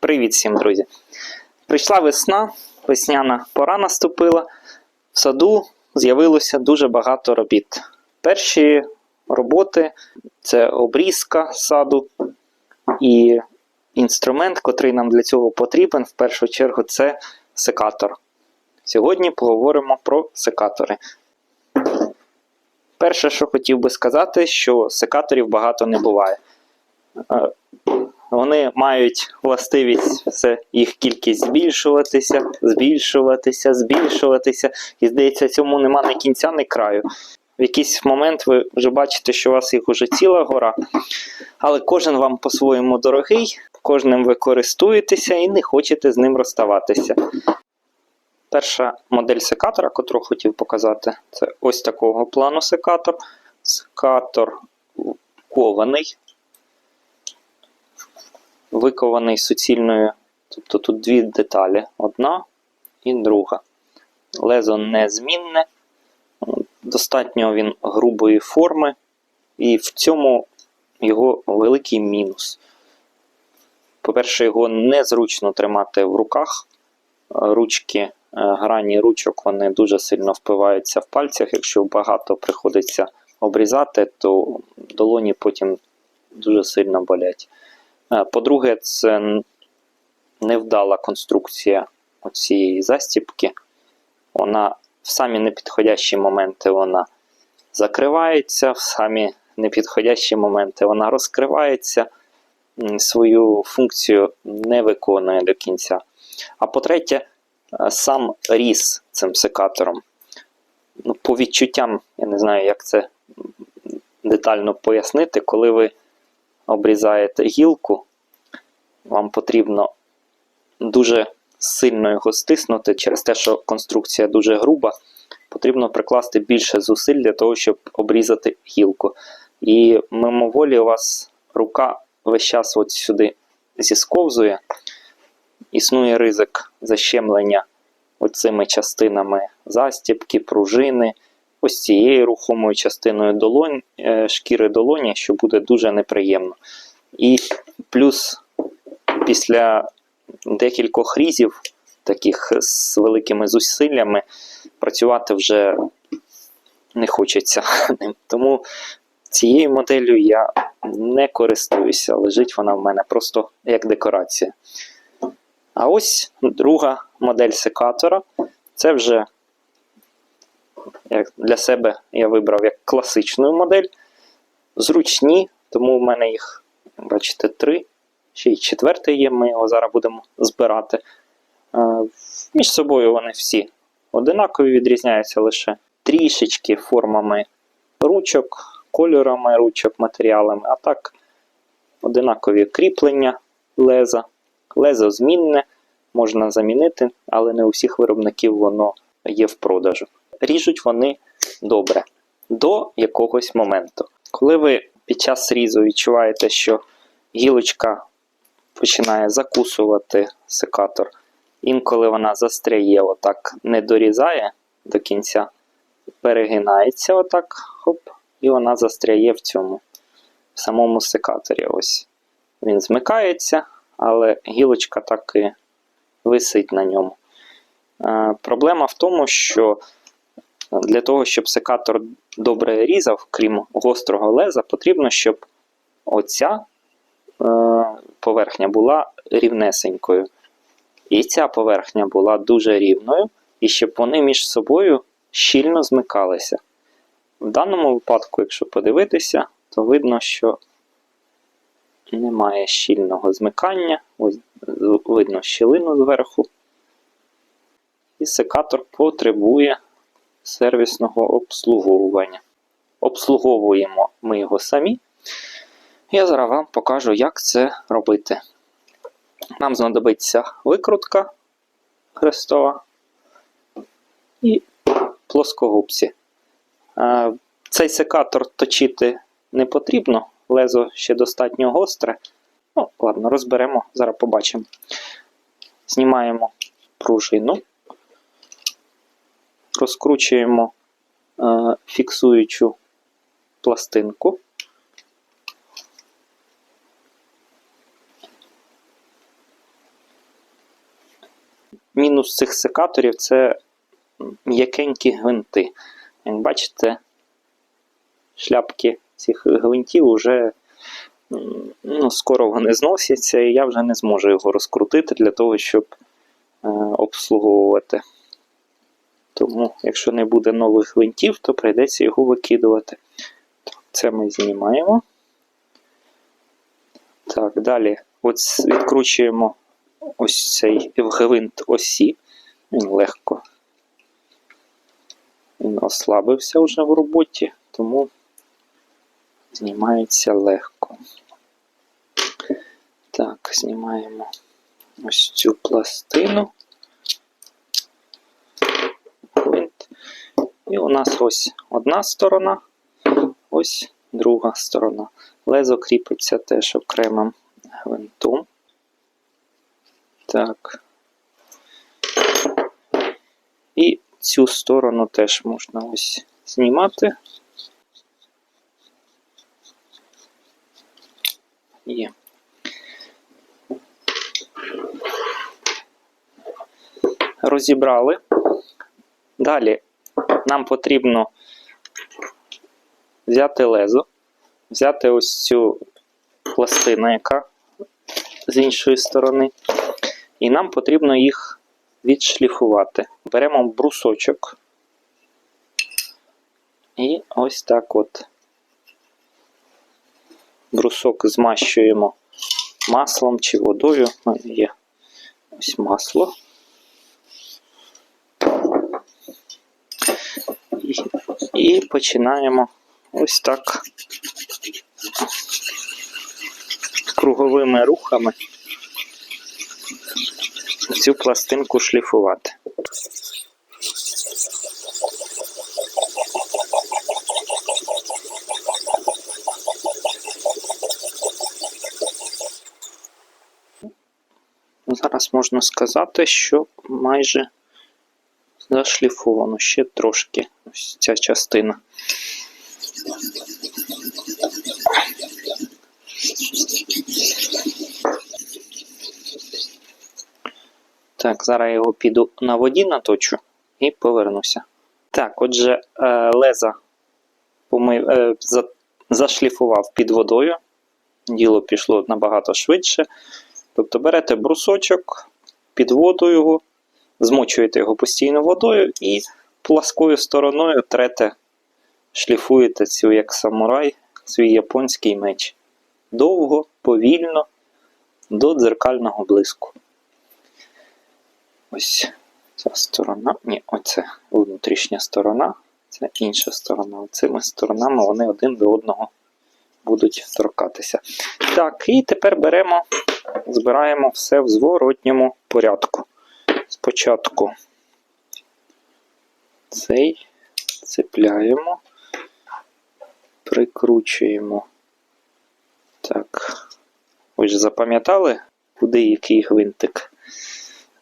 Привіт всім, друзі! Прийшла весна, весняна пора наступила. В саду з'явилося дуже багато робіт. Перші роботи це обрізка саду і інструмент, котрий нам для цього потрібен, в першу чергу, це секатор. Сьогодні поговоримо про секатори. Перше, що хотів би сказати, що секаторів багато не буває. Вони мають властивість все їх кількість збільшуватися, збільшуватися, збільшуватися. І здається, цьому нема ні кінця, ні краю. В якийсь момент ви вже бачите, що у вас їх уже ціла гора, але кожен вам по-своєму дорогий, кожним ви користуєтеся і не хочете з ним розставатися. Перша модель секатора, яку хотів показати, це ось такого плану секатор. Секатор кований, викований суцільною. Тобто тут дві деталі: одна і друга. Лезо незмінне, достатньо він грубої форми, і в цьому його великий мінус. По-перше, його незручно тримати в руках. Ручки, е, грані ручок вони дуже сильно впиваються в пальцях. Якщо багато приходиться обрізати, то долоні потім дуже сильно болять. Е, По-друге, це невдала конструкція цієї застіпки. Вона в самі непідходящі моменти вона закривається, в самі непідходящі моменти вона розкривається, свою функцію не виконує до кінця. А по-третє, е, сам різ цим секатором. Ну, по відчуттям, я не знаю, як це детально пояснити, коли ви обрізаєте гілку, вам потрібно дуже сильно його стиснути через те, що конструкція дуже груба. Потрібно прикласти більше зусиль для того, щоб обрізати гілку. І мимоволі у вас рука весь час от сюди зісковзує. Існує ризик защемлення оцими частинами застібки, пружини, ось цією рухомою частиною долонь, е, шкіри долоні, що буде дуже неприємно. І плюс після декількох різів, таких з великими зусиллями, працювати вже не хочеться. Тому цією моделлю я не користуюся, лежить вона в мене просто як декорація. А ось друга модель секатора. Це вже як для себе я вибрав як класичну модель. Зручні, тому в мене їх, бачите, три. Ще й четвертий є, ми його зараз будемо збирати. Е, Між собою вони всі одинакові, відрізняються лише трішечки формами ручок, кольорами ручок, матеріалами, а так одинакові кріплення леза. Лезо змінне, можна замінити, але не у всіх виробників воно є в продажу. Ріжуть вони добре до якогось моменту. Коли ви під час різу відчуваєте, що гілочка починає закусувати секатор, інколи вона застряє, отак не дорізає до кінця, перегинається отак, хоп, і вона застряє в цьому в самому секаторі. Ось він змикається, але гілочка так і висить на ньому. Е, проблема в тому, що для того, щоб секатор добре різав, крім гострого леза, потрібно, щоб оця е, поверхня була рівнесенькою. І ця поверхня була дуже рівною, і щоб вони між собою щільно змикалися. В даному випадку, якщо подивитися, то видно, що немає щільного змикання. Ось видно щілину зверху. І секатор потребує сервісного обслуговування. Обслуговуємо ми його самі. Я зараз вам покажу, як це робити. Нам знадобиться викрутка хрестова і плоскогубці. Цей секатор точити не потрібно, лезо ще достатньо гостре. Ну, ладно, розберемо, зараз побачимо. Знімаємо пружину, розкручуємо е, фіксуючу пластинку. Мінус цих секаторів це м'якенькі гвинти. Як бачите, шляпки цих гвинтів вже ну, скоро вони зносяться, і я вже не зможу його розкрутити для того, щоб е, обслуговувати. Тому, якщо не буде нових гвинтів, то прийдеться його викидувати. Це ми знімаємо. Так, далі ось відкручуємо ось цей гвинт осі. Він легко. Він ослабився вже в роботі, тому знімається легко. Так, знімаємо ось цю пластину. Гвинт. І у нас ось одна сторона, ось друга сторона. Лезо кріпиться теж окремим гвинтом. Так. І цю сторону теж можна ось знімати. Є. Розібрали. Далі нам потрібно взяти лезо, взяти ось цю пластину, яка з іншої сторони, і нам потрібно їх відшліфувати. Беремо брусочок і ось так от брусок змащуємо маслом чи водою. У мене є ось масло. І, і починаємо ось так круговими рухами цю пластинку шліфувати. Зараз можна сказати, що майже зашліфовано ще трошки ось ця частина. Так, зараз я його піду на воді наточу і повернуся. Так, отже, е, леза помив, е, зашліфував під водою. Діло пішло набагато швидше. Тобто берете брусочок, під воду його, змочуєте його постійно водою і пласкою стороною трете, шліфуєте цю як самурай, свій японський меч. Довго, повільно, до дзеркального блиску. Ось ця сторона. Ні, оце внутрішня сторона, це інша сторона. Цими сторонами вони один до одного будуть торкатися. Так, і тепер беремо, збираємо все в зворотньому порядку. Спочатку цей цепляємо, прикручуємо. Так, ви ж запам'ятали, куди який гвинтик?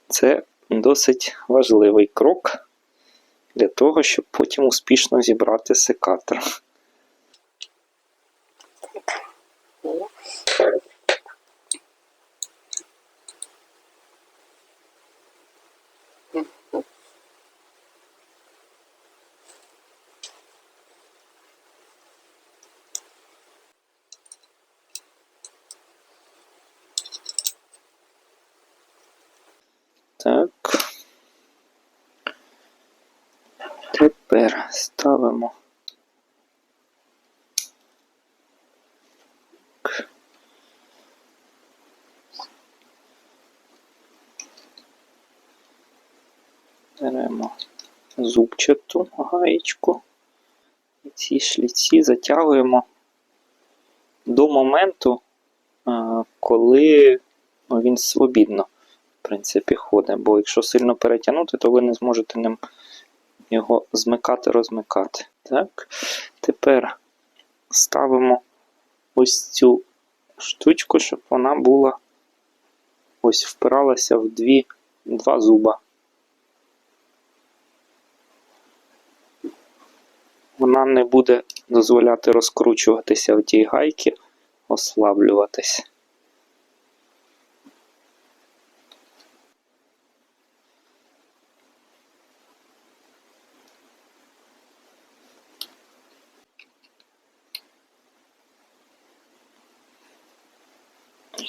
Це досить важливий крок для того, щоб потім успішно зібрати секатор. Так. Тепер ставимо. Беремо зубчату гаєчку. І ці шліці затягуємо до моменту, коли він свобідно принципі, ходить. Бо якщо сильно перетягнути, то ви не зможете ним його змикати, розмикати. Так. Тепер ставимо ось цю штучку, щоб вона була ось впиралася в дві, два зуба. Вона не буде дозволяти розкручуватися в тій гайки, ослаблюватись.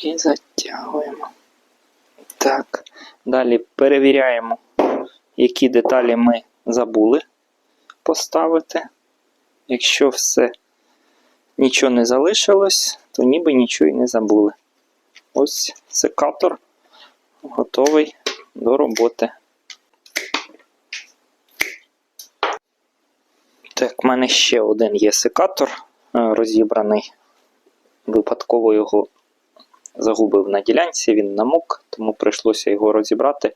І затягуємо. Так. Далі перевіряємо, які деталі ми забули поставити. Якщо все нічого не залишилось, то ніби нічого і не забули. Ось секатор готовий до роботи. Так, в мене ще один є секатор е, розібраний. Випадково його загубив на ділянці, він намок, тому прийшлося його розібрати,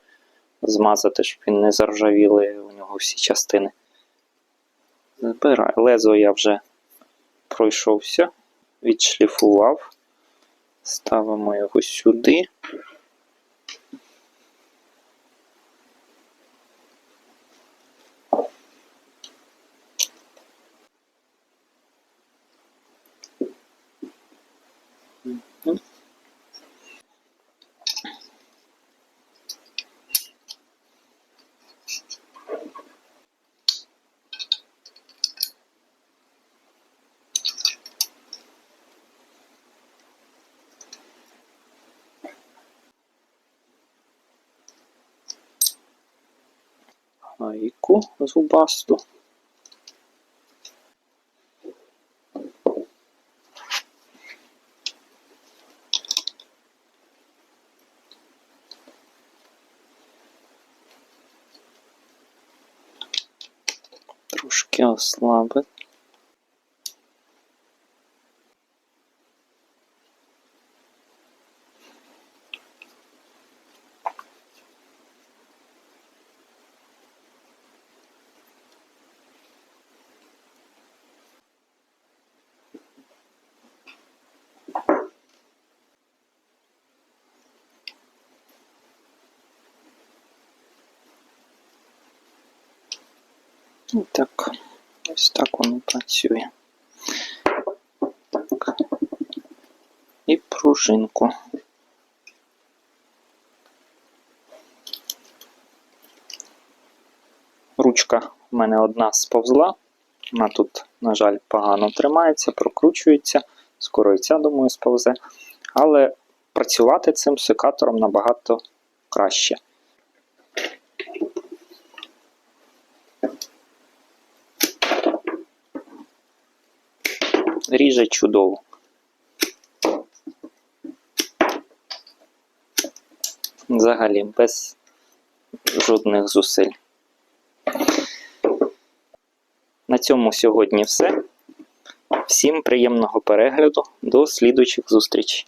змазати, щоб він не заржавіли у нього всі частини. Лезо я вже пройшовся, відшліфував. Ставимо його сюди. гайку зубасту. Трошки ослабити. І так, ось так воно працює. Так. І пружинку. Ручка в мене одна сповзла. Вона тут, на жаль, погано тримається, прокручується. Скоро і ця, думаю, сповзе. Але працювати цим секатором набагато краще. Ріже чудово. Взагалі, без жодних зусиль. На цьому сьогодні все. Всім приємного перегляду. До слідуючих зустрічей.